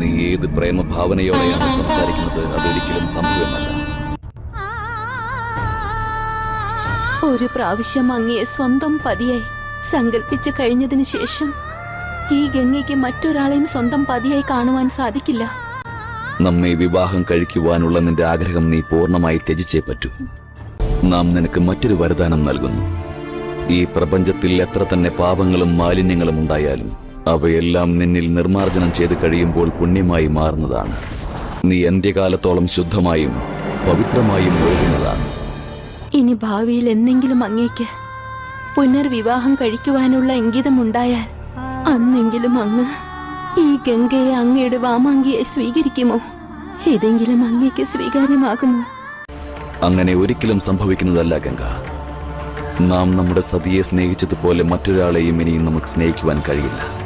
നീ ഏത് പ്രേമഭാവനയോടെയാണ് സംസാരിക്കുന്നത്? അതൊരിക്കലും സംഭവമല്ല. ഒരു പ്രാവശ്യം അങ്ങയെ സ്വന്തം പതിയായി സങ്കല്പിച്ചു കഴിഞ്ഞതിന് ശേഷം ഈ ഗംഗയ്ക്ക് മറ്റൊരാളെയും സ്വന്തം പതിയായി കാണുവാൻ സാധിക്കില്ല. നമ്മെ വിവാഹം കഴിക്കുവാനുള്ള നിന്റെ ആഗ്രഹം നീ പൂർണമായി ത്യജിച്ചേ പറ്റൂ. നാം നിനക്ക് മറ്റൊരു വരദാനം നൽകുന്നു. ഈ പ്രപഞ്ചത്തിൽ എത്ര തന്നെ പാപങ്ങളും മാലിന്യങ്ങളും ഉണ്ടായാലും അവയെല്ലാം നിന്നിൽ നിർമാർജനം ചെയ്ത് കഴിയുമ്പോൾ പുണ്യമായി മാറുന്നതാണ്. നീ അന്ത്യകാലത്തോളം ശുദ്ധമായും പവിത്രമായും ഒഴുകുന്നതാണ്. ഇനി ഭാവിയിൽ എന്തെങ്കിലും അങ്ങേക്ക് പുനർവിവാഹം കഴിക്കുവാനുള്ള ഇംഗിതമുണ്ടായാൽ അന്നെങ്കിലും അങ്ങ് ഈ ഗംഗയെ അങ്ങയുടെ വാമാങ്കിയെ സ്വീകരിക്കുമോ? ഏതെങ്കിലും അങ്ങേക്ക് സ്വീകാര്യമാകുമോ? അങ്ങനെ ഒരിക്കലും സംഭവിക്കുന്നതല്ല ഗംഗ. നാം നമ്മുടെ സതിയെ സ്നേഹിച്ചതുപോലെ മറ്റൊരാളെയും ഇനിയും നമുക്ക് സ്നേഹിക്കുവാൻ കഴിയില്ല.